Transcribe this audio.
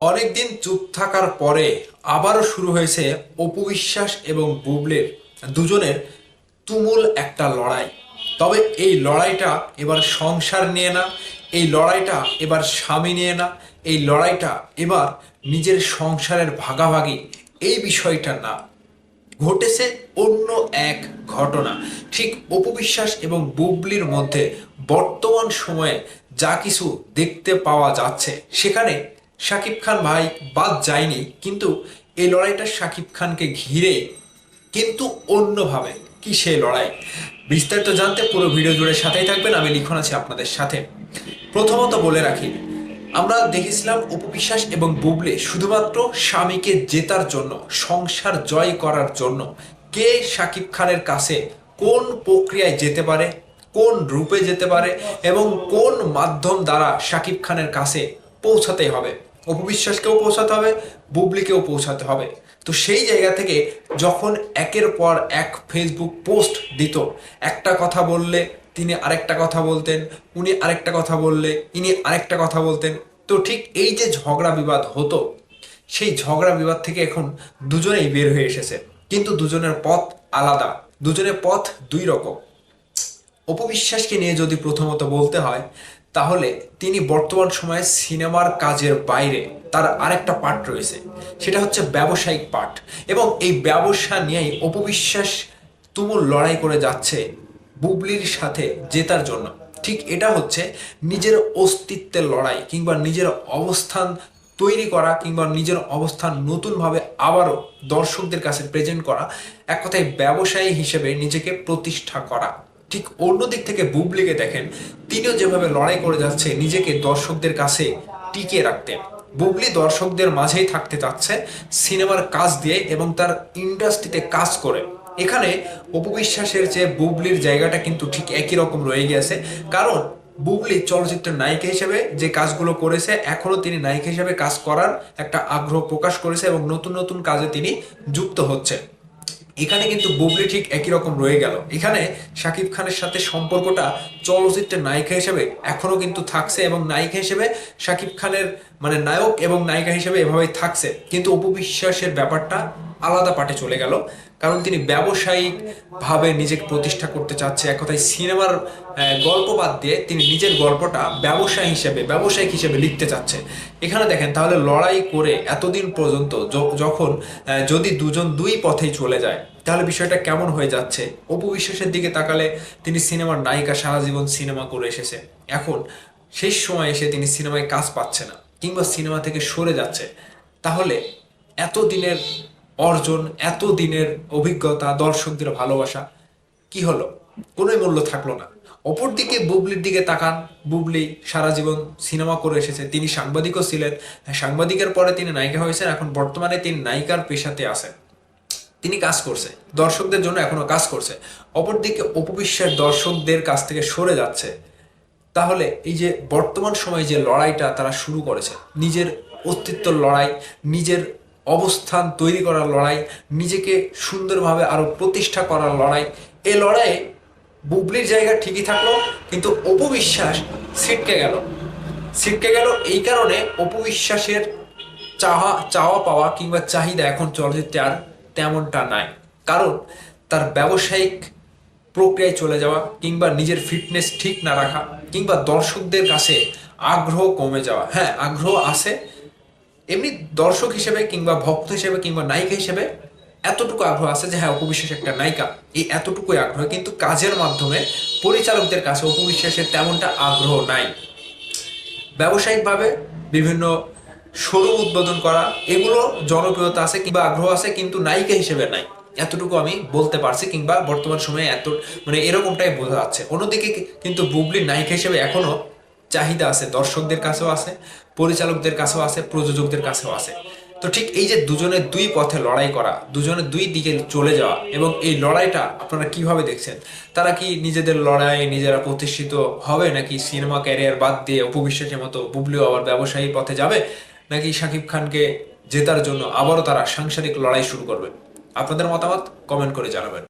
অনেকদিন চুপ থাকার পরে আবারও শুরু হয়েছে অপু বিশ্বাস এবং বুবলির দুজনের তুমুল একটা লড়াই। তবে এই লড়াইটা এবার সংসার নিয়ে না, এই লড়াইটা এবার স্বামী নিয়ে না, এই লড়াইটা এবার নিজের সংসারের ভাগাভাগি, এই বিষয়টা না। ঘটেছে অন্য এক ঘটনা। ঠিক অপবিশ্বাস এবং বুবলির মধ্যে বর্তমান সময়ে যা কিছু দেখতে পাওয়া যাচ্ছে, সেখানে শাকিব খান ভাই বাদ যায়নি, কিন্তু এই লড়াইটা শাকিব খানকে ঘিরে কিন্তু অন্যভাবে কি সেই লড়াই? বিস্তারিত জানতে পুরো ভিডিও জুড়ে সাথেই থাকবেন, আমি লিখন আছি আপনাদের সাথে। প্রথমত বলে রাখি, আমরা দেখেছিলাম উপবিশ্বাস এবং বুবলে শুধুমাত্র স্বামীকে জেতার জন্য, সংসার জয় করার জন্য কে শাকিব খানের কাছে কোন প্রক্রিয়ায় যেতে পারে, কোন রূপে যেতে পারে এবং কোন মাধ্যম দ্বারা শাকিব খানের কাছে পৌঁছাতে হবে। অপবিশ্বাসকেও পৌঁছাতে হবে, বুবলিকেও পৌঁছাতে হবে। তো সেই জায়গা থেকে যখন একের পর এক ফেসবুক পোস্ট দিত, একটা কথা বললে তিনি আরেকটা কথা বলতেন, উনি আরেকটা কথা বললে ইনি আরেকটা কথা বলতেন, তো ঠিক এই যে ঝগড়া বিবাদ হতো, সেই ঝগড়া বিবাদ থেকে এখন দুজনেই বের হয়ে এসেছে। কিন্তু দুজনের পথ আলাদা, দুজনের পথ দুই রকম। অপবিশ্বাসকে নিয়ে যদি প্রথমত বলতে হয় তাহলে তিনি বর্তমান সময়ে সিনেমার কাজের বাইরে তার আরেকটা পার্ট রয়েছে। সেটা হচ্ছে ব্যবসায়িক পার্ট এবং এই ব্যবসা নিয়েই অপবিশ্বাস তুমুল লড়াই করে যাচ্ছে বুবলির সাথে জেতার জন্য। ঠিক এটা হচ্ছে নিজের অস্তিত্বের লড়াই কিংবা নিজের অবস্থান তৈরি করা কিংবা নিজের অবস্থান নতুনভাবে আবারও দর্শকদের কাছে প্রেজেন্ট করা। এক কথায় ব্যবসায়ী হিসেবে নিজেকে প্রতিষ্ঠা করা। ঠিক অন্য দিক থেকে বুবলিকে দেখেন, তিনিও যেভাবে লড়াই করে যাচ্ছে, নিজেকে দর্শকদের কাছে টিকে রাখতে। বুবলি দর্শকদের মাঝেই থাকতে চাচ্ছে, সিনেমার কাজ দিয়ে এবং তার ইন্ডাস্ট্রিতে কাজ করে। এখানে অপবিশ্বাসের যে বুবলির জায়গাটা কিন্তু ঠিক একই রকম রয়ে গেছে কারণ বুবলি চলচ্চিত্রের নায়িকা হিসেবে যে কাজগুলো করেছে এখনও তিনি নায়িকা হিসেবে কাজ করার একটা আগ্রহ প্রকাশ করেছে এবং নতুন নতুন কাজে তিনি যুক্ত হচ্ছে। এখানে কিন্তু বুবলি ঠিক একই রকম রয়ে গেল। এখানে শাকিব খানের সাথে সম্পর্কটা চলচ্চিত্রের নায়িকা হিসেবে এখনও কিন্তু থাকছে এবং নায়িকা হিসেবে শাকিব খানের মানে নায়ক এবং নায়িকা হিসেবে এভাবেই থাকছে। কিন্তু অপবিশ্বাসের ব্যাপারটা আলাদা পাটে চলে গেল। কারণ তিনি ব্যবসায়িক ভাবে নিজেকে প্রতিষ্ঠা করতে চাচ্ছে। এক কথায় সিনেমার গল্প বাদ দিয়ে তিনি নিজের গল্পটা ব্যবসায়ী হিসেবে, ব্যবসায়িক হিসেবে লিখতে চাচ্ছে। এখানে দেখেন, তাহলে লড়াই করে এতদিন পর্যন্ত যখন যদি দুজন দুই পথেই চলে যায়, তাহলে বিষয়টা কেমন হয়ে যাচ্ছে? অপু বিশ্বাসের দিকে তাকালে তিনি সিনেমার নায়িকা, সারা জীবন সিনেমা করে এসেছে। এখন শেষ সময় এসে তিনি সিনেমায় কাজ পাচ্ছে না, কিংবা সিনেমা থেকে সরে যাচ্ছে। তাহলে এত দিনের অর্জন, এত দিনের অভিজ্ঞতা, দর্শকদের ভালোবাসা, কি হলো? কোনোই মূল্য থাকল না। অপরদিকে বুবলির দিকে তাকান। বুবলি সারা জীবন সিনেমা করে এসেছে। তিনি সাংবাদিকও ছিলেন। সাংবাদিকের পরে তিনি নায়িকা হয়েছেন। এখন বর্তমানে তিনি নায়িকার পেশাতে আছেন। তিনি কাজ করছে। দর্শকদের জন্য এখনও কাজ করছে। অপরদিকে অপবিশ্বাস দর্শকদের কাছ থেকে সরে যাচ্ছে। তাহলে এই যে বর্তমান সময়ে যে লড়াইটা তারা শুরু করেছে, নিজের অস্তিত্বর লড়াই, নিজের অবস্থান তৈরি করার লড়াই, নিজেকে সুন্দরভাবে আরও প্রতিষ্ঠা করার লড়াই। এই লড়াইয়ে বুবলির জায়গা ঠিকই থাকল, কিন্তু অপবিশ্বাস ছিটকে গেল। ছিটকে গেল এই কারণে অপবিশ্বাসের চাওয়া চাওয়া পাওয়া কিংবা চাহিদা এখন চলচ্চিত্রে আর তেমনটা নাই। কারণ তার ব্যবসায়িক প্রক্রিয়ায় চলে যাওয়া কিংবা নিজের ফিটনেস ঠিক না রাখা কিংবা দর্শকদের কাছে আগ্রহ কমে যাওয়া। হ্যাঁ আগ্রহ আছে এমনি দর্শক হিসেবে কিংবা ভক্ত হিসেবে কিংবা নায়িকা হিসেবে এতটুকু আগ্রহ আছে যে হ্যাঁ অপবিশ্বাস একটা নায়িকা। এই এতটুকুই আগ্রহ। কিন্তু কাজের মাধ্যমে পরিচালকদের কাছে অপবিশ্বাসের তেমনটা আগ্রহ নাই। ব্যবসায়িকভাবে বিভিন্ন শোরুম উদ্বোধন করা, এগুলো জনপ্রিয়তা আছে কিংবা আগ্রহ আছে, কিন্তু নায়িকা হিসেবে নাই। এতটুকু আমি বলতে পারছি কিংবা বর্তমান সময়ে এত মানে এরকমটাই বোঝা যাচ্ছে। অন্যদিকে কিন্তু বুবলির নায়িকা হিসেবে এখনও চাহিদা আছে, দর্শকদের কাছেও আছে, পরিচালকদের কাছেও আছে, প্রযোজকদের কাছেও আছে। তো ঠিক এই যে দুজনের দুই পথে লড়াই করা দুজনের দুই দিকে চলে যাওয়া এবং এই লড়াইটা আপনারা কীভাবে দেখছেন? তারা কি নিজেদের লড়াই, নিজেরা প্রতিষ্ঠিত হবে নাকি সিনেমা ক্যারিয়ার বাদ দিয়ে উপবিশ্বাসের মতো বুবলিও আবার ব্যবসায়ী পথে যাবে? নাকি শাকিব খানকে জেতার জন্য আবারও তারা সাংসারিক লড়াই শুরু করবে? আপনাদের মতামত কমেন্ট করে জানাবেন।